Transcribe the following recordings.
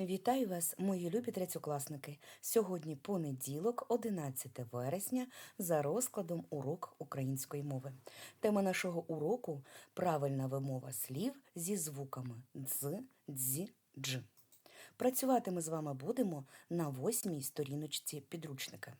Вітаю вас, мої любі третьокласники. Сьогодні понеділок, 11 вересня, за розкладом урок української мови. Тема нашого уроку правильна вимова слів зі звуками дз, дзі, дж. Працювати ми з вами будемо на восьмій сторіночці підручника.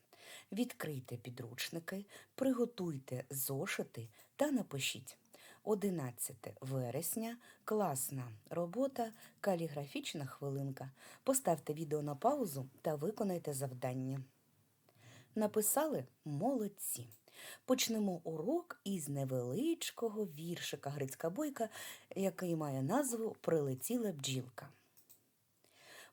Відкрийте підручники, приготуйте зошити та напишіть. 11 вересня, класна робота, каліграфічна хвилинка. Поставте відео на паузу та виконайте завдання. Написали молодці. Почнемо урок із невеличкого віршика Грицька бойка, який має назву Прилетіла бджілка.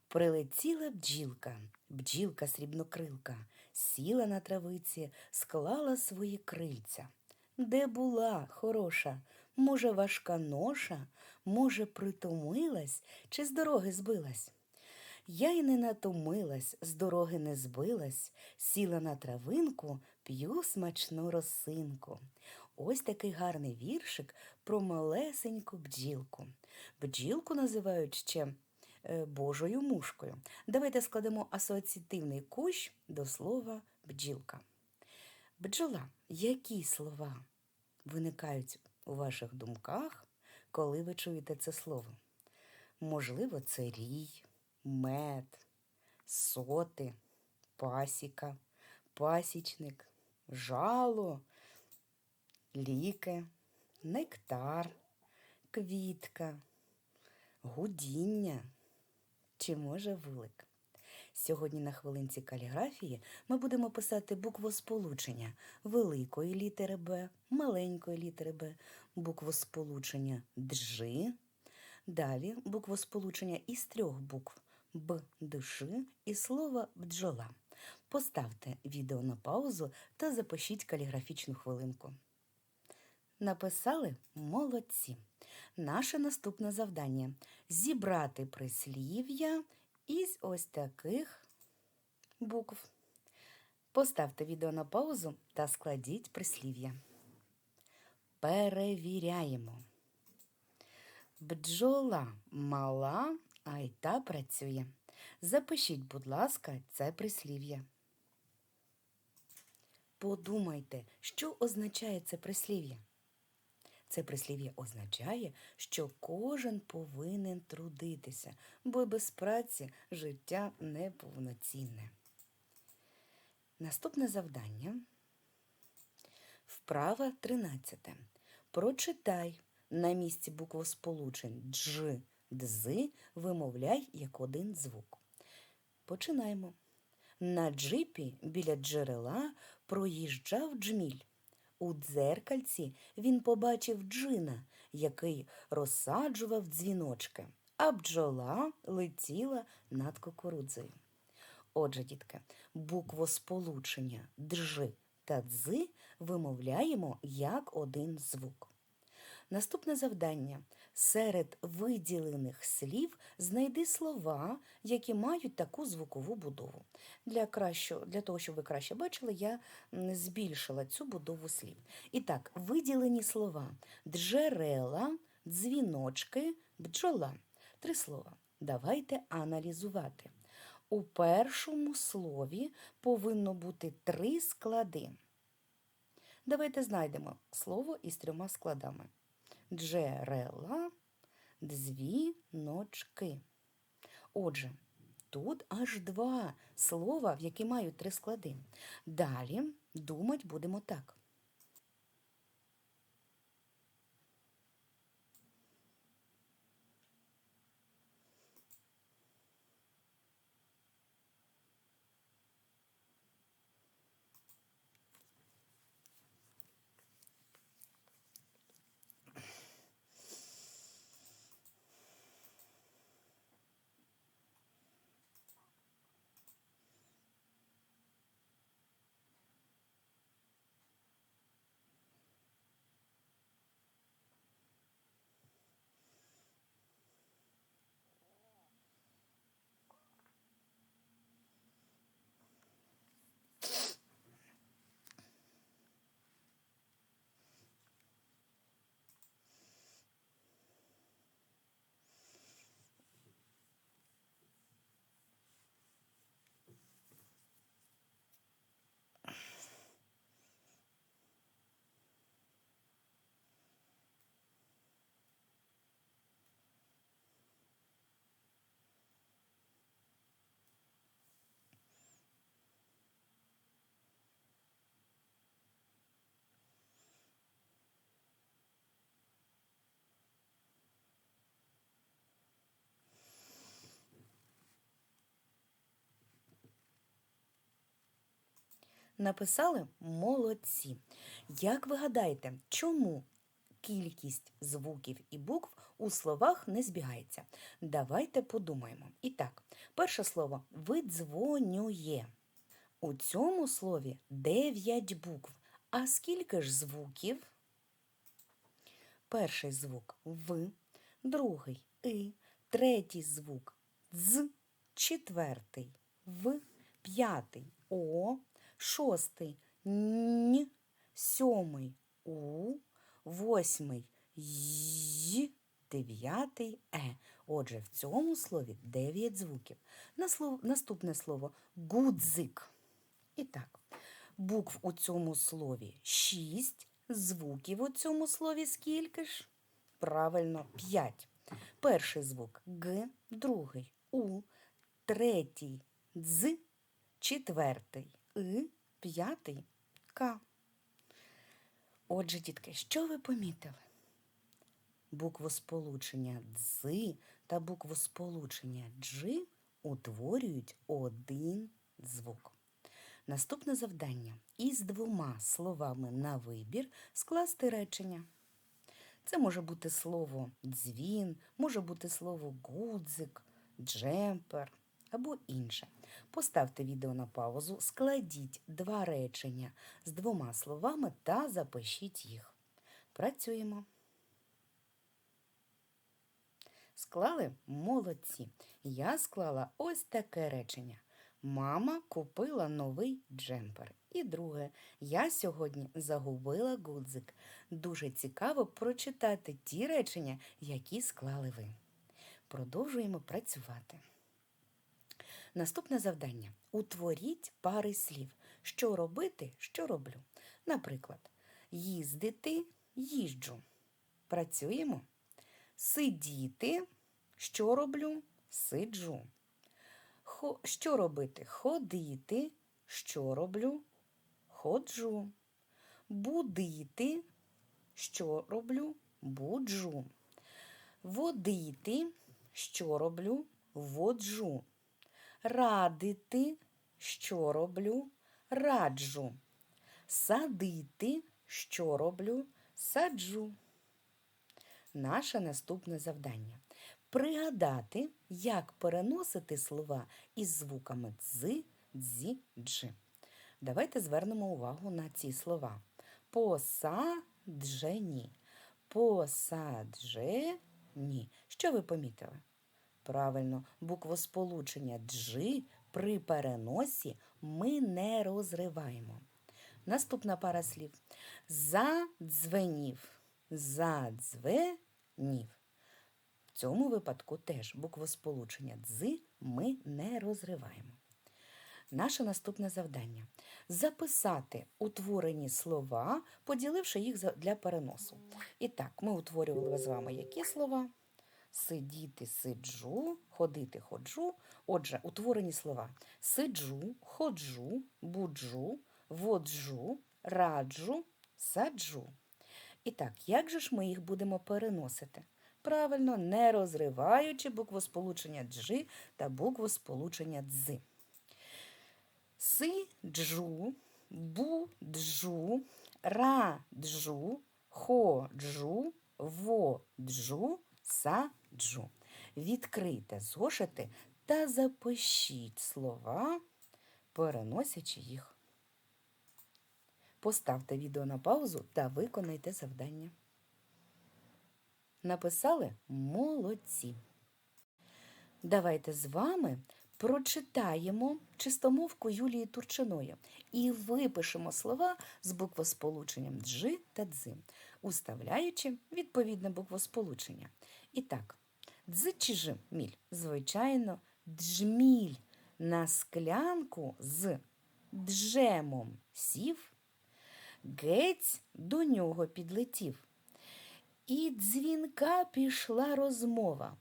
Прилетіла бджілка, бджілка срібнокрилка, сіла на травиці, склала свої крильця. Де була хороша, може, важка ноша, може, притомилась чи з дороги збилась? Я й не натомилась, з дороги не збилась, сіла на травинку, п'ю смачну росинку. Ось такий гарний віршик про малесеньку бджілку. Бджілку називають ще е, Божою мушкою. Давайте складемо асоціативний кущ до слова бджілка. Бджола, які слова виникають у ваших думках, коли ви чуєте це слово? Можливо, це рій, мед, соти, пасіка, пасічник, жало, ліки, нектар, квітка, гудіння чи може вулик. Сьогодні на хвилинці каліграфії ми будемо писати буквосполучення великої літери Б, маленької літери Б, буквосполучення джи. Далі буквосполучення із трьох букв Б, диши і слова бджола. Поставте відео на паузу та запишіть каліграфічну хвилинку. Написали молодці. Наше наступне завдання зібрати прислів'я із ось таких букв. Поставте відео на паузу та складіть прислів'я. Перевіряємо. Бджола мала, а й та працює. Запишіть, будь ласка, це прислів'я. Подумайте, що означає це прислів'я. Це прислів'я означає, що кожен повинен трудитися, бо без праці життя неповноцінне. Наступне завдання. Вправа 13. Прочитай на місці буквосполучень дж, дзи вимовляй як один звук. Починаємо. На джипі біля джерела проїжджав джміль. У дзеркальці він побачив джина, який розсаджував дзвіночки, а бджола летіла над кукурудзою. Отже, дітки, буквосполучення джи та дзи вимовляємо як один звук. Наступне завдання. Серед виділених слів знайди слова, які мають таку звукову будову. Для, кращого, для того, щоб ви краще бачили, я збільшила цю будову слів. І так, виділені слова джерела, дзвіночки, бджола. Три слова. Давайте аналізувати. У першому слові повинно бути три склади. Давайте знайдемо слово із трьома складами джерела, дзвіночки. Отже, тут аж два слова, в які мають три склади. Далі думать будемо так. Написали молодці. Як ви гадаєте, чому кількість звуків і букв у словах не збігається? Давайте подумаємо. І так, перше слово видзвонює. У цьому слові 9 букв. А скільки ж звуків? Перший звук В, другий И, третій звук З, четвертий В, п'ятий О, шостий Н, сьомий У, восьмий Й, дев'ятий Е. Отже, в цьому слові 9 звуків. Наступне слово гудзик. І так, букв у цьому слові 6, звуків у цьому слові скільки ж? Правильно, 5. Перший звук Г, другий У, третій Дз, четвертий И, п'ятий К. Отже, дітки, що ви помітили? Буквосполучення «дз» та буквосполучення «дж» утворюють один звук. Наступне завдання із двома словами на вибір скласти речення. Це може бути слово дзвін, може бути слово гудзик, джемпер або інше. Поставте відео на паузу, складіть два речення з двома словами та запишіть їх. Працюємо. Склали молодці. Я склала ось таке речення. Мама купила новий джемпер. І друге, я сьогодні загубила гудзик. Дуже цікаво прочитати ті речення, які склали ви. Продовжуємо працювати. Наступне завдання. Утворіть пари слів. Що робити, що роблю. Наприклад, їздити, їжджу. Працюємо. Сидіти. Що роблю? Сиджу. Хо, що робити? Ходити. Що роблю? Ходжу. Будити. Що роблю? Буджу. Водити. Що роблю? Воджу. Радити. Що роблю? Раджу. Садити. Що роблю? Саджу. Наше наступне завдання пригадати, як переносити слова із звуками дз, дзі, дж. Давайте звернемо увагу на ці слова. Посаджені. Посаджені. Що ви помітили? Правильно, буквосполучення джи при переносі ми не розриваємо. Наступна пара слів. Задзвенів. Задзвенів. В цьому випадку теж буквосполучення дзи ми не розриваємо. Наше наступне завдання записати утворені слова, поділивши їх для переносу. І так, ми утворювали з вами які слова? Сидіти, сиджу, ходити, ходжу. Отже, утворені слова сиджу, ходжу, буджу, воджу, раджу, саджу. І так, як же ж ми їх будемо переносити? Правильно, не розриваючи буквосполучення джи та буквосполучення дзи. Сиджу, буджу, раджу, ходжу, воджу, саджу. Відкрийте зошити та запишіть слова, переносячи їх. Поставте відео на паузу та виконайте завдання. Написали молодці. Давайте з вами прочитаємо чистомовку Юлії Турчиної і випишемо слова з буквосполученням джи та дзи, уставляючи відповідне буквосполучення. І так, дз чи ж міль? Звичайно, джміль на склянку з джемом сів, гець до нього підлетів. І дзвінка пішла розмова.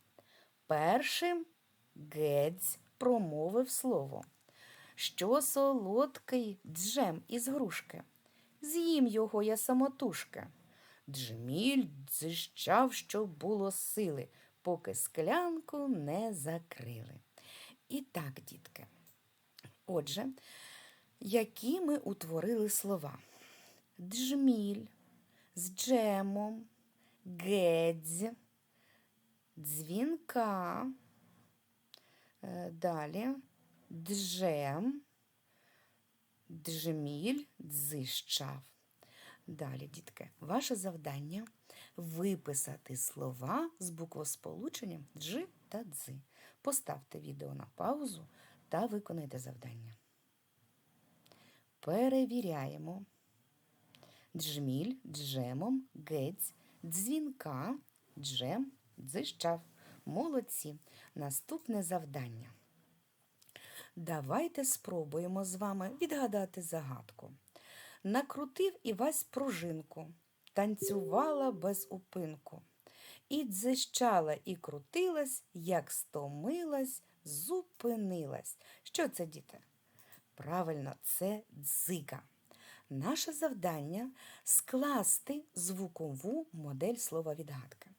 Першим гець промовив слово, що солодкий джем із грушки. З'їм його я самотужки. Джміль дзищав, що було сили, поки склянку не закрили. І так, дітки. Отже, які ми утворили слова. Джміль з джемом, гедзь, дзвінка. Е, Далі джем, джміль, дзищав. Далі, дітки, ваше завдання виписати слова з буквосполученням дж та дзи. Поставте відео на паузу та виконайте завдання. Перевіряємо. Джміль, джемом, гець, дзвінка, джем, дзищав. Молодці. Наступне завдання. Давайте спробуємо з вами відгадати загадку. Накрутив Івась пружинку, танцювала без упинку. І дзищала, і крутилась, як стомилась, зупинилась. Що це, діти? Правильно, це дзига. Наше завдання скласти звукову модель слова відгадки.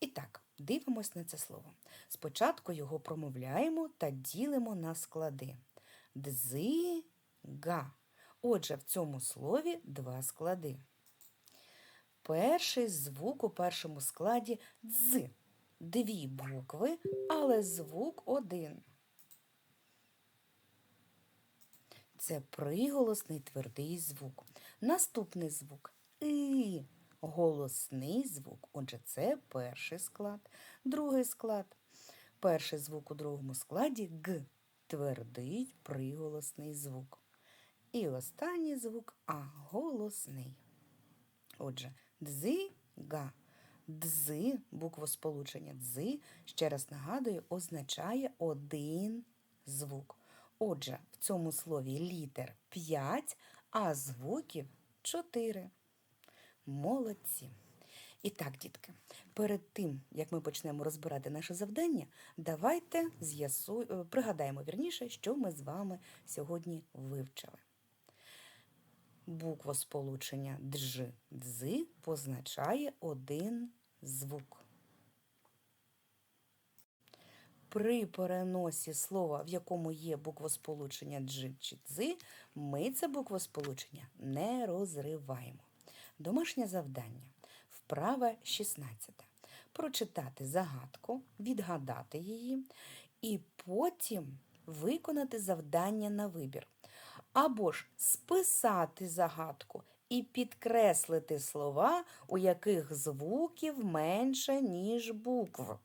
І так, дивимось на це слово. Спочатку його промовляємо та ділимо на склади. Дзига. Отже, в цьому слові два склади. Перший звук у першому складі дз. Дві букви, але звук один. Це приголосний твердий звук. Наступний звук и. Голосний звук. Отже, це перший склад. Другий склад. Перший звук у другому складі г. Твердий приголосний звук. І останній звук А. Голосний. Отже, дзига. Дзи, буквосполучення дзи, ще раз нагадую, означає один звук. Отже, в цьому слові літер 5, а звуків 4. Молодці. І так, дітки, перед тим, як ми почнемо розбирати наше завдання, давайте е, пригадаємо вірніше, що ми з вами сьогодні вивчили. Буквосполучення дж, дзи позначає один звук. При переносі слова, в якому є буквосполучення дж чи дзи, ми це буквосполучення не розриваємо. Домашнє завдання. Вправа 16. Прочитати загадку, відгадати її і потім виконати завдання на вибір. Або ж списати загадку і підкреслити слова, у яких звуків менше, ніж букв.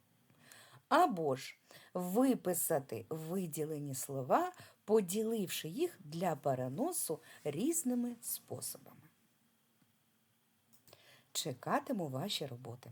Або ж виписати виділені слова, поділивши їх для переносу різними способами. Чекатиму ваші роботи.